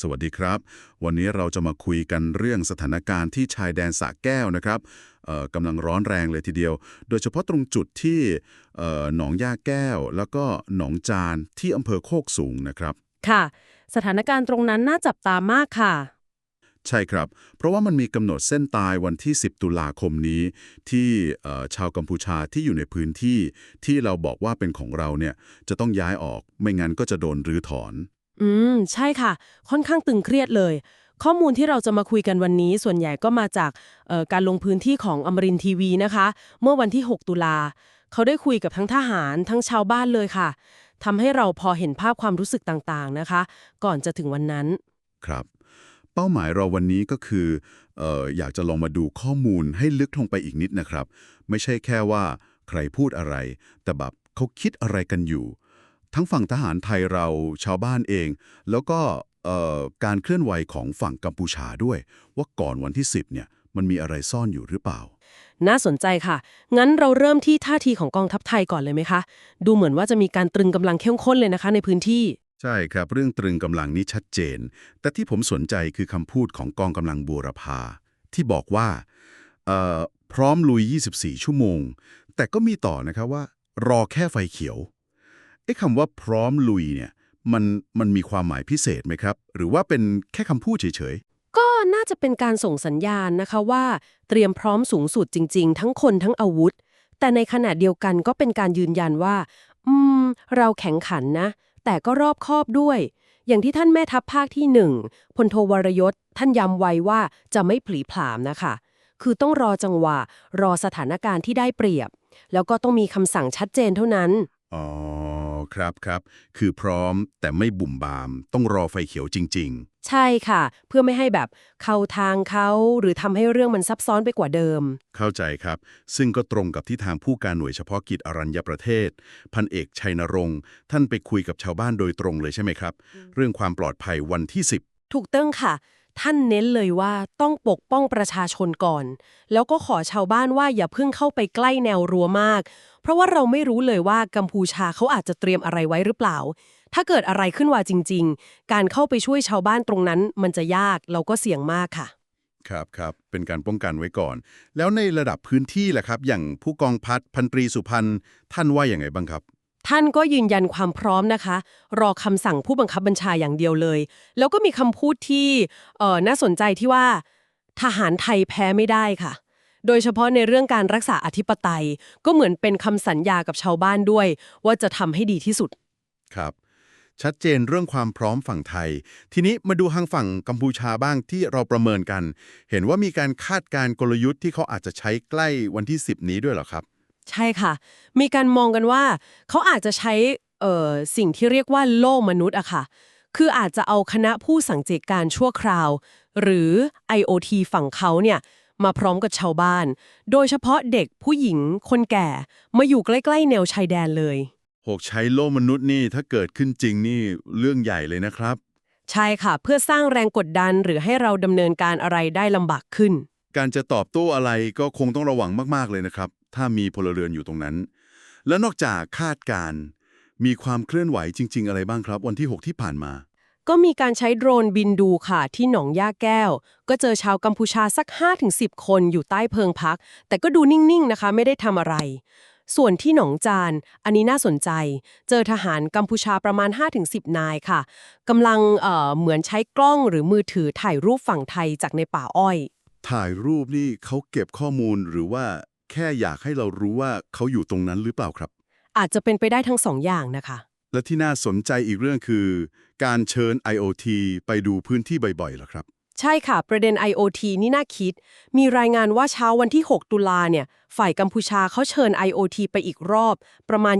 สวัสดีครับ วันนี้เราจะมาคุยกันเรื่องสถานการณ์ที่ชายแดนสระแก้วนะครับเอ่อกำลังร้อนแรงเลยทีเดียว โดยเฉพาะตรงจุดที่เอ่อหนองย่าแก้ว แล้วก็หนองจานที่อำเภอโคกสูงนะครับ ค่ะ สถานการณ์ตรงนั้นน่าจับตามากค่ะ ใช่ครับ เพราะว่ามันมีกำหนดเส้นตายวันที่ 10 ตุลาคมนี้ ที่เอ่อชาวกัมพูชาที่อยู่ในพื้นที่ที่เราบอกว่าเป็นของเราเนี่ยจะต้องย้ายออก ไม่งั้นก็จะโดนรื้อถอน อืม ใช่ค่ะ ค่อนข้างตึงเครียดเลย ข้อมูลที่เราจะมาคุยกันวันนี้ ส่วนใหญ่ก็มาจากการลงพื้นที่ของอมรินทีวีนะคะ เมื่อวันที่ 6 ตุลา เขาได้คุยกับทั้งทหารทั้งชาวบ้านเลยค่ะทำให้เราพอเห็นภาพความรู้สึกต่างๆนะคะ ก่อนจะถึงวันนั้น ครับ เป้าหมายเราวันนี้ก็คืออออยากจะลองมาดูข้อมูลให้ลึกลงไปอีกนิดนะครับ ไม่ใช่แค่ว่าใครพูดอะไร แต่แบบเขาคิดอะไรกันอยู่ ทั้งฝั่งทหารไทยเราชาวบ้านเอง แล้วก็เอ่อการเคลื่อนไหวของฝั่งกัมพูชาด้วย ว่าก่อนวันที่ 10เนี่ยมันมีอะไรซ่อนอยู่หรือเปล่า น่าสนใจค่ะ งั้นเราเริ่มที่ท่าทีของกองทัพไทยก่อนเลยไหมคะ ดูเหมือนว่าจะมีการตรึงกำลังเข้มข้นเลยนะคะ ในพื้นที่ ใช่ครับ เรื่องตรึงกำลังนี้ชัดเจน แต่ที่ผมสนใจคือคำพูดของกองกำลังบูรพาที่บอกว่าเอ่อพร้อมลุย 24 ชั่วโมง แต่ก็มีต่อนะครับว่า รอแค่ไฟเขียว ไอ้คำว่าพร้อมลุยเนี่ยมันมันมีความหมายพิเศษไหมครับ หรือว่าเป็นแค่คำพูดเฉยๆ ก็น่าจะเป็นการส่งสัญญาณนะคะว่า เตรียมพร้อมสูงสุดจริง ๆ ทั้งคนทั้งอาวุธ แต่ในขณะเดียวกันก็เป็นการยืนยันว่า อืม เราแข็งขันนะ แต่ก็รอบคอบด้วย อย่างที่ท่านแม่ทัพภาคที่หนึ่งพลโทวรยศ ท่านย้ำไว้ว่าจะไม่ผลีผลามนะคะ คือต้องรอจังหวะ รอสถานการณ์ที่ได้เปรียบ แล้วก็ต้องมีคำสั่งชัดเจนเท่านั้น อ๋อ ครับครับ คือพร้อมแต่ไม่บุ่มบาม ต้องรอไฟเขียวจริงๆใช่ค่ะ เพื่อไม่ให้แบบเข้าทางเขาหรือทำให้เรื่องมันซับซ้อนไปกว่าเดิมเข้าใจครับ ซึ่งก็ตรงกับที่ทางผู้การหน่วยเฉพาะกิจอรัญญประเทศ พันเอกชัยนรงค์ ท่านไปคุยกับชาวบ้านโดยตรงเลยใช่ไหมครับ เรื่องความปลอดภัยวันที่ถูกต้องค่ะ ท่านเน้นเลยว่าต้องปกป้องประชาชนก่อน แล้วก็ขอชาวบ้านว่าอย่าเพิ่งเข้าไปใกล้แนวรั้วมาก เพราะว่าเราไม่รู้เลยว่ากัมพูชาเขาอาจจะเตรียมอะไรไว้หรือเปล่า ถ้าเกิดอะไรขึ้นว่าจริง ๆ การเข้าไปช่วยชาวบ้านตรงนั้น มันจะยากแล้วก็เสี่ยงมากค่ะ ครับครับเป็นการป้องกันไว้ก่อน แล้วในระดับพื้นที่แหละครับ อย่างผู้กองพัดพันตรีสุพันธ์ท่านว่าอย่างไงบ้างครับ ท่านก็ยืนยันความพร้อมนะคะ รอคำสั่งผู้บังคับบัญชาอย่างเดียวเลย แล้วก็มีคำพูดที่เออน่าสนใจที่ว่า ทหารไทยแพ้ไม่ได้ค่ะ โดยเฉพาะในเรื่องการรักษาอธิปไตย ก็เหมือนเป็นคำสัญญากับชาวบ้านด้วย ว่าจะทำให้ดีที่สุด ครับ ชัดเจนเรื่องความพร้อมฝั่งไทย ทีนี้มาดูทางฝั่งกัมพูชาบ้างที่เราประเมินกัน เห็นว่ามีการคาดการณ์กลยุทธ์ที่เขาอาจจะใช้ใกล้วันที่ 10 นี้ด้วยเหรอครับ ใช่ค่ะ มีการมองกันว่า เขาอาจจะใช้เอ่อสิ่งที่เรียกว่าโล่มนุษย์อะค่ะ คืออาจจะเอาคณะผู้สังเกตการณ์ชั่วคราว หรือ IOT ฝั่งเขาเนี่ยมาพร้อมกับชาวบ้าน โดยเฉพาะเด็กผู้หญิงคนแก่ มาอยู่ใกล้ ๆ แนวชายแดนเลย หกใช้โลกมนุษย์นี่ถ้าเกิดขึ้นจริงนี่เรื่องใหญ่เลยนะครับ ใช่ค่ะ เพื่อสร้างแรงกดดันหรือให้เราดำเนินการอะไรได้ลำบากขึ้น การจะตอบโต้อะไรก็คงต้องระวังมากๆเลยนะครับ ถ้ามีพลเรือนอยู่ตรงนั้น และนอกจากคาดการณ์มีความเคลื่อนไหวจริง ๆ อะไรบ้างครับ วันที่ 6 ที่ผ่านมา ก็มีการใช้โดรนบินดูค่ะ ที่หนองย่าแก้ว ก็เจอชาวกัมพูชาสัก 5-10 คนอยู่ใต้เพิงพัก แต่ก็ดูนิ่งๆนะคะ ไม่ได้ทำอะไรส่วนที่หนองจาน อันนี้น่าสนใจ เจอทหารกัมพูชาประมาณ 5-10 นายค่ะ กำลังเอ่อเหมือนใช้กล้องหรือมือถือถ่ายรูปฝั่งไทยจากในป่าอ้อย ถ่ายรูปนี่เขาเก็บข้อมูลหรือว่า แค่อยากให้เรารู้ว่าเขาอยู่ตรงนั้นหรือเปล่าครับ อาจจะเป็นไปได้ทั้งสองอย่างนะคะ และที่น่าสนใจอีกเรื่องคือ การเชิญ IoT ไปดูพื้นที่บ่อยๆเหรอครับ ใช่ค่ะ ประเด็น IoT นี่น่าคิด มีรายงานว่าเช้าวันที่ 6 ตุลาเนี่ย ฝ่ายกัมพูชาเขาเชิญ IoT ไปอีกรอบ ประมาณ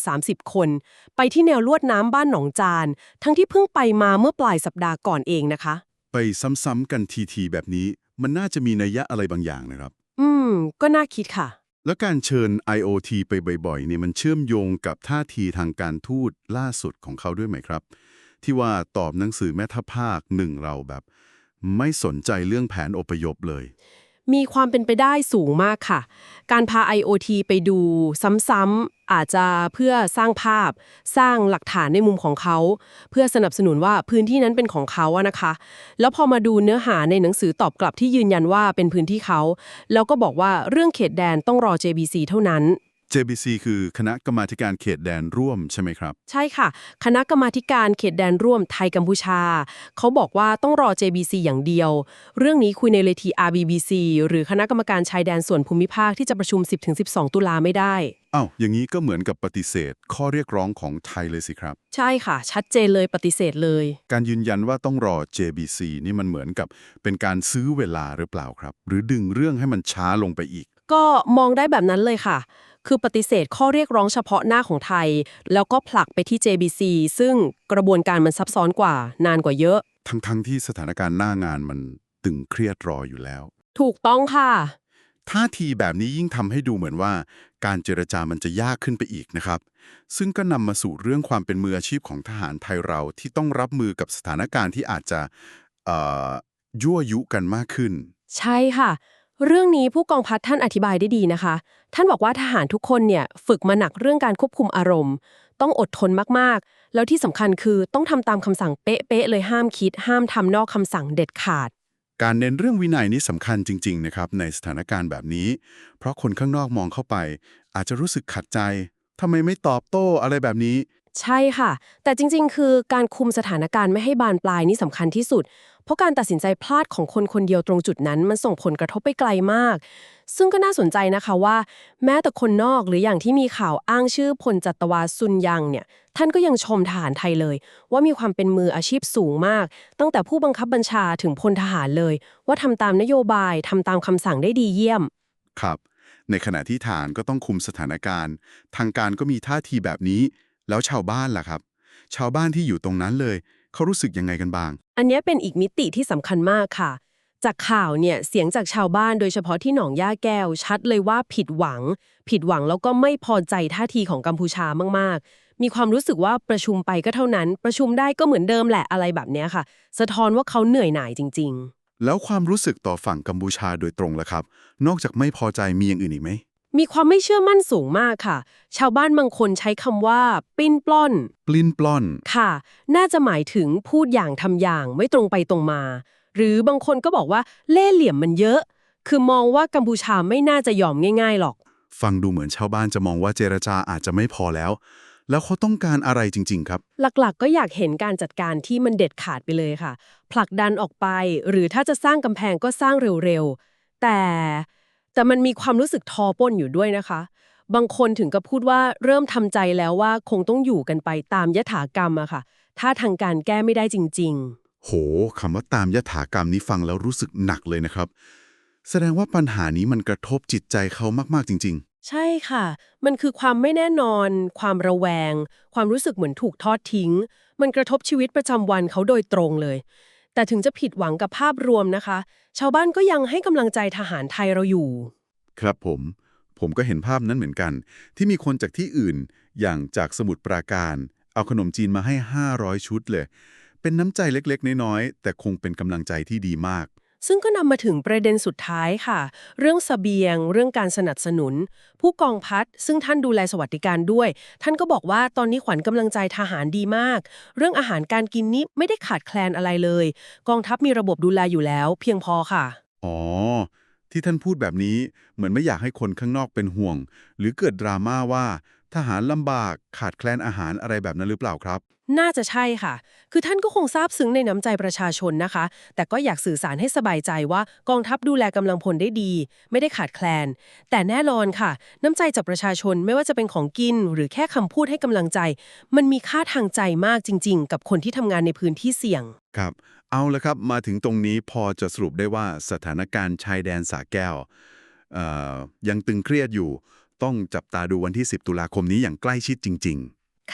20-30 คน ไปที่แนวลวดน้ำบ้านหนองจาน ทั้งที่เพิ่งไปมาเมื่อปลายสัปดาห์ก่อนเองนะคะ ไปซ้ำๆกันทีๆแบบนี้ มันน่าจะมีนัยยะอะไรบางอย่างนะครับ อืม ก็น่าคิดค่ะ แล้วการเชิญ IoT ไปบ่อยๆเนี่ยมันเชื่อมโยงกับท่าทีทางการทูตล่าสุดของเขาด้วยไหมครับ ที่ว่าตอบหนังสือแม่ทัพภาคหนึ่งเราแบบ ไม่สนใจเรื่องแผนอพยพเลย มีความเป็นไปได้สูงมากค่ะ การพา IoT ไปดูซ้ำๆ อาจจะเพื่อสร้างภาพสร้างหลักฐานในมุมของเขา เพื่อสนับสนุนว่าพื้นที่นั้นเป็นของเขาอะนะคะ แล้วพอมาดูเนื้อหาในหนังสือตอบกลับที่ยืนยันว่าเป็นพื้นที่เขา แล้วก็บอกว่าเรื่องเขตแดนต้องรอ JBC เท่านั้น JBC คือคณะกรรมาธิการเขตแดนร่วมใช่ไหมครับ ใช่ค่ะ คณะกรรมาธิการเขตแดนร่วมไทยกัมพูชา เขาบอกว่าต้องรอ JBC อย่างเดียว เรื่องนี้คุยในเลที RBBC หรือคณะกรรมการชายแดนส่วนภูมิภาคที่จะประชุม 10-12 ตุลาไม่ได้อ้าวอย่างนี้ก็เหมือนกับปฏิเสธ ข้อเรียกร้องของไทยเลยสิครับ ใช่ค่ะ ชัดเจนเลยปฏิเสธเลย การยืนยันว่าต้องรอ JBC นี่มันเหมือนกับเป็นการซื้อเวลาหรือเปล่าครับ หรือดึงเรื่องให้มันช้าลงไปอีก ก็มองได้แบบนั้นเลยค่ะ คือปฏิเสธข้อเรียกร้องเฉพาะหน้าของไทย แล้วก็ผลักไปที่ JBC ซึ่งกระบวนการมันซับซ้อนกว่านานกว่าเยอะ ทั้งๆที่สถานการณ์หน้างานมันตึงเครียดรออยู่แล้ว ถูกต้องค่ะท่าทีแบบนี้ยิ่งทำให้ดูเหมือนว่า การเจรจามันจะยากขึ้นไปอีกนะครับ ซึ่งก็นำมาสู่เรื่องความเป็นมืออาชีพของทหารไทยเราที่ต้องรับมือกับสถานการณ์ที่อาจจะเอ่อยั่วยุกันมากขึ้น ใช่ค่ะ เรื่องนี้ผู้กองพัดท่านอธิบายได้ดีนะคะ ท่านบอกว่าทหารทุกคนเนี่ยฝึกมาหนักเรื่องการควบคุมอารมณ์ ต้องอดทนมากๆ แล้วที่สำคัญคือต้องทำตามคำสั่งเป๊ะๆเลยห้ามคิด ห้ามทำนอกคำสั่งเด็ดขาด การเน้นเรื่องวินัยนี้สำคัญจริง ๆ นะครับ ในสถานการณ์แบบนี้ เพราะคนข้างนอกมองเข้าไป อาจจะรู้สึกขัดใจทำไมไม่ตอบโต้อะไรแบบนี้ ใช่ค่ะ แต่จริง ๆ คือการคุมสถานการณ์ไม่ให้บานปลายนี่สำคัญที่สุด เพราะการตัดสินใจพลาดของคนคนเดียวตรงจุดนั้น มันส่งผลกระทบไปไกลมาก ซึ่งก็น่าสนใจนะคะว่า แม้แต่คนนอกหรืออย่างที่มีข่าวอ้างชื่อพลจัตวาซุนยังเนี่ย ท่านก็ยังชมทหารไทยเลย ว่ามีความเป็นมืออาชีพสูงมาก ตั้งแต่ผู้บังคับบัญชาถึงพลทหารเลย ว่าทำตามนโยบายทำตามคำสั่งได้ดีเยี่ยม ครับ ในขณะที่ฐานก็ต้องคุมสถานการณ์ ทางการก็มีท่าทีแบบนี้ แล้วชาวบ้านล่ะครับ ชาวบ้านที่อยู่ตรงนั้นเลย เขารู้สึกยังไงกันบ้าง อันเนี้ยเป็นอีกมิติที่สำคัญมากค่ะ จากข่าวเนี่ยเสียงจากชาวบ้านโดยเฉพาะที่หนองย่าแก้ว ชัดเลยว่าผิดหวัง ผิดหวังแล้วก็ไม่พอใจท่าทีของกัมพูชามากๆ มีความรู้สึกว่าประชุมไปก็เท่านั้น ประชุมได้ก็เหมือนเดิมแหละอะไรแบบเนี้ยค่ะ สะท้อนว่าเขาเหนื่อยหน่ายจริงแล้วความรู้สึกต่อฝั่งกัมพูชาโดยตรงล่ะครับ นอกจากไม่พอใจมีอย่างอื่นอีกไหมๆ มีความไม่เชื่อมั่นสูงมากค่ะ ชาวบ้านบางคนใช้คำว่า ปิ้นปล้อน ปลิ้นปล้อน ค่ะ น่าจะหมายถึงพูดอย่างทำอย่างไม่ตรงไปตรงมา หรือบางคนก็บอกว่าเล่ห์เหลี่ยมมันเยอะ คือมองว่ากัมพูชาไม่น่าจะยอมง่าย ๆหรอก ฟังดูเหมือนชาวบ้านจะมองว่าเจรจาอาจจะไม่พอแล้ว แล้วเขาต้องการอะไรจริง ๆ ครับ หลักๆ ก็อยากเห็นการจัดการที่มันเด็ดขาดไปเลยค่ะ ผลักดันออกไป หรือถ้าจะสร้างกำแพงก็สร้างเร็วๆ แต่ แต่มันมีความรู้สึกทอป้นอยู่ด้วยนะคะ บางคนถึงกับพูดว่าเริ่มทำใจแล้วว่าคงต้องอยู่กันไปตามยถากรรมอะค่ะ ถ้าทางการแก้ไม่ได้จริง ๆ โหคำว่าตามยถากรรมนี้ฟังแล้วรู้สึกหนักเลยนะครับ แสดงว่าปัญหานี้มันกระทบจิตใจเขามากๆจริงใช่ค่ะ มันคือความไม่แน่นอน ความระแวง ความรู้สึกเหมือนถูกทอดทิ้ง มันกระทบชีวิตประจำวันเขาโดยตรงเลย แต่ถึงจะผิดหวังกับภาพรวมนะคะ ชาวบ้านก็ยังให้กำลังใจทหารไทยเราอยู่ ครับผม ผมก็เห็นภาพนั้นเหมือนกัน ที่มีคนจากที่อื่น อย่างจากสมุทรปราการ เอาขนมจีนมาให้ 500 ชุดเลย เป็นน้ำใจเล็กๆ น้อยๆ แต่คงเป็นกำลังใจที่ดีมาก ซึ่งก็นำมาถึงประเด็นสุดท้ายค่ะ เรื่องเสบียง เรื่องการสนับสนุน ผู้กองพัดซึ่งท่านดูแลสวัสดิการด้วย ท่านก็บอกว่าตอนนี้ขวัญกำลังใจทหารดีมาก เรื่องอาหารการกินนี้ไม่ได้ขาดแคลนอะไรเลย กองทัพมีระบบดูแลอยู่แล้ว เพียงพอค่ะ อ๋อ ที่ท่านพูดแบบนี้เหมือนไม่อยากให้คนข้างนอกเป็นห่วง หรือเกิดดราม่าว่า ทหารลำบากขาดแคลนอาหารอะไรแบบนั้นหรือเปล่าครับ น่าจะใช่ค่ะ คือท่านก็คงซาบซึ้งในน้ำใจประชาชนนะคะ แต่ก็อยากสื่อสารให้สบายใจว่ากองทัพดูแลกำลังพลได้ดี ไม่ได้ขาดแคลน แต่แน่นอนค่ะ น้ำใจจากประชาชนไม่ว่าจะเป็นของกิน หรือแค่คำพูดให้กำลังใจ มันมีค่าทางใจมากจริง ๆ กับคนที่ทำงานในพื้นที่เสี่ยง ครับ เอาละครับ มาถึงตรงนี้พอจะสรุปได้ว่าสถานการณ์ชายแดนสาแก้วเอ่อยังตึงเครียดอยู่ ต้องจับตาดูวันที่ 10 ตุลาคมนี้อย่างใกล้ชิดจริง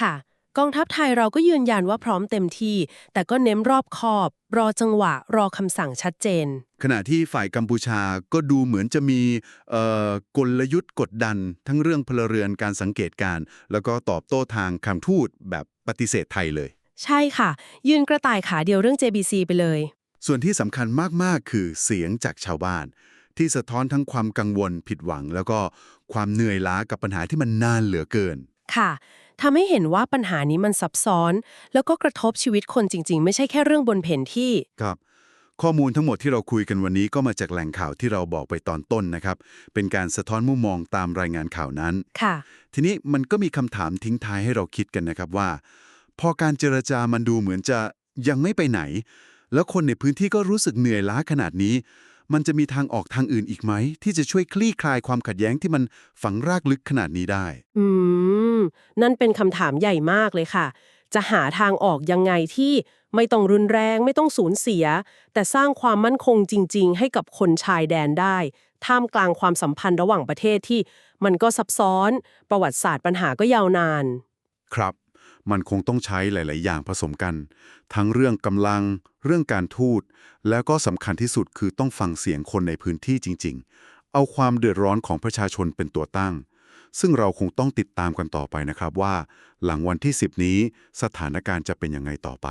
ค่ะ กองทัพไทยเราก็ยืนยันว่าพร้อมเต็มที่ แต่ก็เน้นรอบคอบ รอจังหวะ รอคำสั่งชัดเจนๆขณะที่ฝ่ายกัมพูชาก็ดูเหมือนจะมีเอ่อกลยุทธ์กดดัน ทั้งเรื่องพลเรือนการสังเกตการณ์แล้วก็ตอบโต้ทางคำทูตแบบปฏิเสธไทยเลย ใช่ค่ะ ยืนกระต่ายขาเดียวเรื่อง JBC ไปเลย ส่วนที่สำคัญมากๆ คือเสียงจากชาวบ้าน ที่สะท้อนทั้งความกังวลผิดหวัง แล้วก็ความเหนื่อยล้ากับปัญหาที่มันนานเหลือเกิน ค่ะทำให้เห็นว่าปัญหานี้มันซับซ้อน แล้วก็กระทบชีวิตคนจริง ๆ ไม่ใช่แค่เรื่องบนแผนที่ ครับ ข้อมูลทั้งหมดที่เราคุยกันวันนี้ก็มาจากแหล่งข่าวที่เราบอกไปตอนต้นนะครับ เป็นการสะท้อนมุมมองตามรายงานข่าวนั้น ค่ะ ทีนี้มันก็มีคำถามทิ้งท้ายให้เราคิดกันนะครับว่า พอการเจรจามันดูเหมือนจะยังไม่ไปไหน แล้วคนในพื้นที่ก็รู้สึกเหนื่อยล้าขนาดนี้ มันจะมีทางออกทางอื่นอีกไหม ที่จะช่วยคลี่คลายความขัดแย้งที่มันฝังรากลึกขนาดนี้ได้ อืม นั่นเป็นคำถามใหญ่มากเลยค่ะ จะหาทางออกยังไงที่ไม่ต้องรุนแรงไม่ต้องสูญเสีย แต่สร้างความมั่นคงจริง ๆ ให้กับคนชายแดนได้ ท่ามกลางความสัมพันธ์ระหว่างประเทศที่มันก็ซับซ้อน ประวัติศาสตร์ปัญหาก็ยาวนาน ครับ มันคงต้องใช้หลาย ๆ อย่างผสมกัน ทั้งเรื่องกำลัง เรื่องการทูต แล้วก็สำคัญที่สุดคือต้องฟังเสียงคนในพื้นที่จริง ๆ เอาความเดือดร้อนของประชาชนเป็นตัวตั้ง ซึ่งเราคงต้องติดตามกันต่อไปนะครับว่า หลังวันที่ 10 นี้สถานการณ์จะเป็นยังไงต่อไป